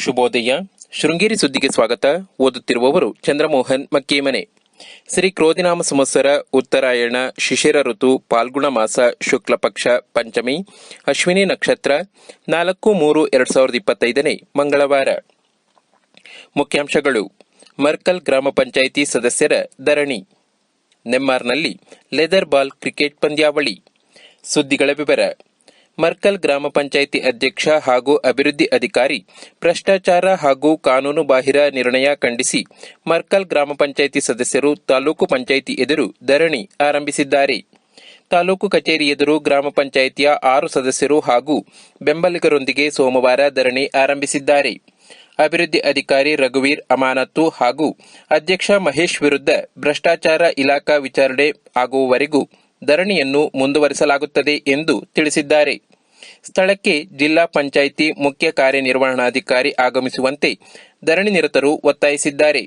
ಶುಭೋದಯ. ಶೃಂಗೇರಿ ಸುದ್ದಿಗೆ ಸ್ವಾಗತ. ಓದುತ್ತಿರುವವರು ಚಂದ್ರಮೋಹನ್ ಮಕ್ಕೇಮನೆ. ಶ್ರೀ ಕ್ರೋಧಿನಾಮ ಸಂವತ್ಸರ, ಉತ್ತರಾಯಣ, ಶಿಶಿರ ಋತು, ಪಾಲ್ಗುಣ ಮಾಸ, ಶುಕ್ಲ ಪಕ್ಷ, ಪಂಚಮಿ, ಅಶ್ವಿನಿ ನಕ್ಷತ್ರ, ನಾಲ್ಕು ಮೂರು ಎರಡ್ ಸಾವಿರದ ಇಪ್ಪತ್ತೈದನೇ ಮಂಗಳವಾರ. ಮುಖ್ಯಾಂಶಗಳು. ಮರ್ಕಲ್ ಗ್ರಾಮ ಪಂಚಾಯಿತಿ ಸದಸ್ಯರ ಧರಣಿ. ನೆಮ್ಮಾರ್ನಲ್ಲಿ ಲೆದರ್ ಬಾಲ್ ಕ್ರಿಕೆಟ್ ಪಂದ್ಯಾವಳಿ. ಸುದ್ದಿಗಳ ವಿವರ. ಮರ್ಕಲ್ ಗ್ರಾಮ ಪಂಚಾಯಿತಿ ಅಧ್ಯಕ್ಷ ಹಾಗೂ ಅಭಿವೃದ್ಧಿ ಅಧಿಕಾರಿ, ಭ್ರಷ್ಟಾಚಾರ ಹಾಗೂ ಕಾನೂನು ಬಾಹಿರ ನಿರ್ಣಯ ಖಂಡಿಸಿ ಮರ್ಕಲ್ ಗ್ರಾಮ ಪಂಚಾಯಿತಿ ಸದಸ್ಯರು ತಾಲೂಕು ಪಂಚಾಯಿತಿ ಎದುರು ಧರಣಿ ಆರಂಭಿಸಿದ್ದಾರೆ. ತಾಲೂಕು ಕಚೇರಿ ಎದುರು ಗ್ರಾಮ ಪಂಚಾಯಿತಿಯ ಆರು ಸದಸ್ಯರು ಹಾಗೂ ಬೆಂಬಲಿಗರೊಂದಿಗೆ ಸೋಮವಾರ ಧರಣಿ ಆರಂಭಿಸಿದ್ದಾರೆ. ಅಭಿವೃದ್ಧಿ ಅಧಿಕಾರಿ ರಘುವೀರ್ ಅಮಾನತ್ತು ಹಾಗೂ ಅಧ್ಯಕ್ಷ ಮಹೇಶ್ ವಿರುದ್ಧ ಭ್ರಷ್ಟಾಚಾರ ಇಲಾಖಾ ವಿಚಾರಣೆ ಆಗುವವರೆಗೂ ಧರಣಿಯನ್ನು ಮುಂದುವರಿಸಲಾಗುತ್ತದೆ ಎಂದು ತಿಳಿಸಿದ್ದಾರೆ. ಸ್ಥಳಕ್ಕೆ ಜಿಲ್ಲಾ ಪಂಚಾಯಿತಿ ಮುಖ್ಯ ಕಾರ್ಯನಿರ್ವಹಣಾಧಿಕಾರಿ ಆಗಮಿಸುವಂತೆ ಧರಣಿ ನಿರತರು ಒತ್ತಾಯಿಸಿದ್ದಾರೆ.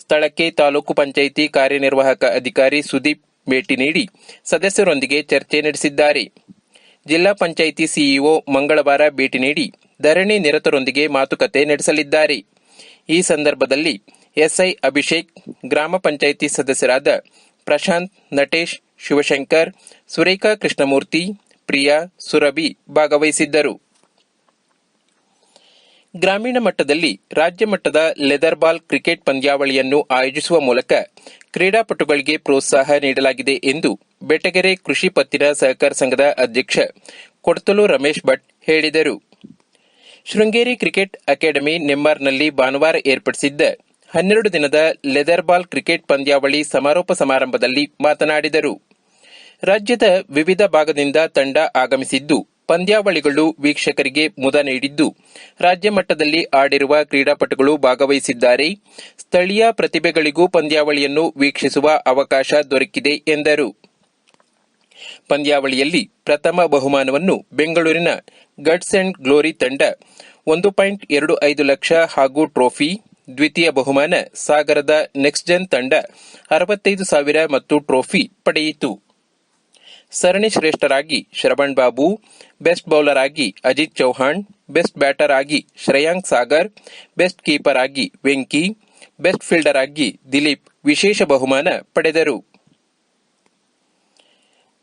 ಸ್ಥಳಕ್ಕೆ ತಾಲೂಕು ಪಂಚಾಯಿತಿ ಕಾರ್ಯನಿರ್ವಾಹಕ ಅಧಿಕಾರಿ ಸುದೀಪ್ ಭೇಟಿ ನೀಡಿ ಸದಸ್ಯರೊಂದಿಗೆ ಚರ್ಚೆ ನಡೆಸಿದ್ದಾರೆ. ಜಿಲ್ಲಾ ಪಂಚಾಯಿತಿ ಸಿಇಒ ಮಂಗಳವಾರ ಭೇಟಿ ನೀಡಿ ಧರಣಿ ನಿರತರೊಂದಿಗೆ ಮಾತುಕತೆ ನಡೆಸಲಿದ್ದಾರೆ. ಈ ಸಂದರ್ಭದಲ್ಲಿ ಎಸ್ಐ ಅಭಿಷೇಕ್, ಗ್ರಾಮ ಪಂಚಾಯಿತಿ ಸದಸ್ಯರಾದ ಪ್ರಶಾಂತ್, ನಟೇಶ್, ಶಿವಶಂಕರ್, ಸುರೇಖಾ ಕೃಷ್ಣಮೂರ್ತಿ ಪ್ರಿಯಾ ಸುರಭಿ ಭಾಗವಹಿಸಿದ್ದರು. ಗ್ರಾಮೀಣ ಮಟ್ಟದಲ್ಲಿ ರಾಜ್ಯ ಮಟ್ಟದ ಲೆದರ್ ಬಾಲ್ ಕ್ರಿಕೆಟ್ ಪಂದ್ಯಾವಳಿಯನ್ನು ಆಯೋಜಿಸುವ ಮೂಲಕ ಕ್ರೀಡಾಪಟುಗಳಿಗೆ ಪ್ರೋತ್ಸಾಹ ನೀಡಲಾಗಿದೆ ಎಂದು ಬೆಟಗೆರೆ ಕೃಷಿ ಪತ್ತಿನ ಸಹಕಾರ ಸಂಘದ ಅಧ್ಯಕ್ಷ ಕೊಡ್ತಲು ರಮೇಶ್ ಭಟ್ ಹೇಳಿದರು. ಶೃಂಗೇರಿ ಕ್ರಿಕೆಟ್ ಅಕಾಡೆಮಿ ನೆಮ್ಮಾರ್ನಲ್ಲಿ ಭಾನುವಾರ ಏರ್ಪಡಿಸಿದ್ದ ಹನ್ನೆರಡು ದಿನದ ಲೆದರ್ ಬಾಲ್ ಕ್ರಿಕೆಟ್ ಪಂದ್ಯಾವಳಿ ಸಮಾರೋಪ ಸಮಾರಂಭದಲ್ಲಿ ಮಾತನಾಡಿದರು. ರಾಜ್ಯದ ವಿವಿಧ ಭಾಗದಿಂದ ತಂಡ ಆಗಮಿಸಿದ್ದು, ಪಂದ್ಯಾವಳಿಗಳು ವೀಕ್ಷಕರಿಗೆ ಮುದ ನೀಡಿದ್ದು. ರಾಜ್ಯ ಮಟ್ಟದಲ್ಲಿ ಆಡಿರುವ ಕ್ರೀಡಾಪಟುಗಳು ಭಾಗವಹಿಸಿದ್ದಾರೆ. ಸ್ಥಳೀಯ ಪ್ರತಿಭೆಗಳಿಗೂ ಪಂದ್ಯಾವಳಿಯನ್ನು ವೀಕ್ಷಿಸುವ ಅವಕಾಶ ದೊರಕಿದೆ ಎಂದರು. ಪಂದ್ಯಾವಳಿಯಲ್ಲಿ ಪ್ರಥಮ ಬಹುಮಾನವನ್ನು ಬೆಂಗಳೂರಿನ ಗಡ್ಸ್ ಅಂಡ್ ಗ್ಲೋರಿ ತಂಡ ಒಂದು ಪಾಯಿಂಟ್ ಎರಡು ಐದು ಲಕ್ಷ ಹಾಗೂ ಟ್ರೋಫಿ, ದ್ವಿತೀಯ ಬಹುಮಾನ ಸಾಗರದ ನೆಕ್ಸ್ಟ್ ಜನ್ ತಂಡ ಅರವತ್ತೈದು ಸಾವಿರ ಮತ್ತು ಟ್ರೋಫಿ ಪಡೆಯಿತು. ಸರಣಿ ಶ್ರೇಷ್ಠರಾಗಿ ಶ್ರವಣ್ ಬಾಬು, ಬೆಸ್ಟ್ ಬೌಲರ್ ಆಗಿ ಅಜಿತ್ ಚೌಹಾಣ್, ಬೆಸ್ಟ್ ಬ್ಯಾಟರ್ ಆಗಿ ಶ್ರೇಯಾಂಕ್ ಸಾಗರ್, ಬೆಸ್ಟ್ ಕೀಪರ್ ಆಗಿ ವೆಂಕಿ, ಬೆಸ್ಟ್ ಫೀಲ್ಡರ್ ಆಗಿ ದಿಲೀಪ್ ವಿಶೇಷ ಬಹುಮಾನ ಪಡೆದರು.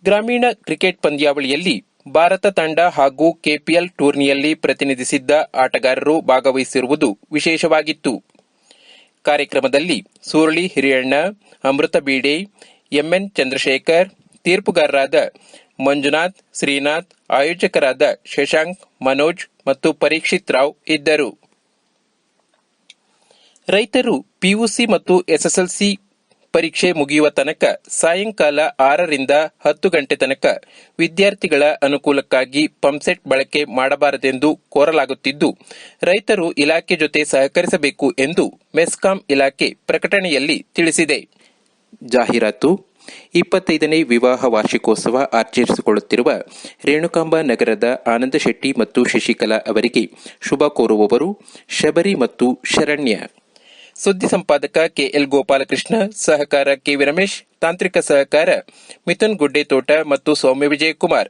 ಗ್ರಾಮೀಣ ಕ್ರಿಕೆಟ್ ಪಂದ್ಯಾವಳಿಯಲ್ಲಿ ಭಾರತ ತಂಡ ಹಾಗೂ ಕೆಪಿಎಲ್ ಟೂರ್ನಿಯಲ್ಲಿ ಪ್ರತಿನಿಧಿಸಿದ್ದ ಆಟಗಾರರು ಭಾಗವಹಿಸಿರುವುದು ವಿಶೇಷವಾಗಿತ್ತು. ಕಾರ್ಯಕ್ರಮದಲ್ಲಿ ಸುರುಳಿ ಹಿರಿಯಣ್ಣ, ಅಮೃತ ಬೀಡೆ ಎಂಎನ್ ಚಂದ್ರಶೇಖರ್ ತೀರ್ಪುಗಾರರಾದ ಮಂಜುನಾಥ್, ಶ್ರೀನಾಥ್, ಆಯೋಜಕರಾದ ಶಶಾಂಕ್, ಮನೋಜ್ ಮತ್ತು ಪರೀಕ್ಷಿತ್ ರಾವ್ ಇದ್ದರು. ರೈತರು ಪಿಯುಸಿ ಮತ್ತು ಎಸ್ಎಸ್ಎಲ್ಸಿ ಪರೀಕ್ಷೆ ಮುಗಿಯುವ ತನಕ ಸಾಯಂಕಾಲ ಆರರಿಂದ ಹತ್ತು ಗಂಟೆ ತನಕ ವಿದ್ಯಾರ್ಥಿಗಳ ಅನುಕೂಲಕ್ಕಾಗಿ ಪಂಪ್ಸೆಟ್ ಬಳಕೆ ಮಾಡಬಾರದೆಂದು ಕೋರಲಾಗುತ್ತಿದ್ದು, ರೈತರು ಇಲಾಖೆ ಜೊತೆ ಸಹಕರಿಸಬೇಕು ಎಂದು ಮೆಸ್ಕಾಂ ಇಲಾಖೆ ಪ್ರಕಟಣೆಯಲ್ಲಿ ತಿಳಿಸಿದೆ. ಜಾಹೀರಾತು ಇಪ್ಪತ್ತೈದನೇ ವಿವಾಹ ವಾರ್ಷಿಕೋತ್ಸವ ಆಚರಿಸಿಕೊಳ್ಳುತ್ತಿರುವ ರೇಣುಕಾಂಬ ನಗರದ ಆನಂದ ಶೆಟ್ಟಿ ಮತ್ತು ಶಶಿಕಲಾ ಅವರಿಗೆ ಶುಭ ಕೋರುವವರು ಶಬರಿ ಮತ್ತು ಶರಣ್ಯ. ಸುದ್ದಿ ಸಂಪಾದಕ ಕೆಎಲ್ ಗೋಪಾಲಕೃಷ್ಣ, ಸಹಕಾರ ಕೆವಿ ರಮೇಶ್, ತಾಂತ್ರಿಕ ಸಹಕಾರ ಮಿಥುನ್ ಗುಡ್ಡೆತೋಟ ಮತ್ತು ಸೌಮ್ಯ ವಿಜಯಕುಮಾರ್.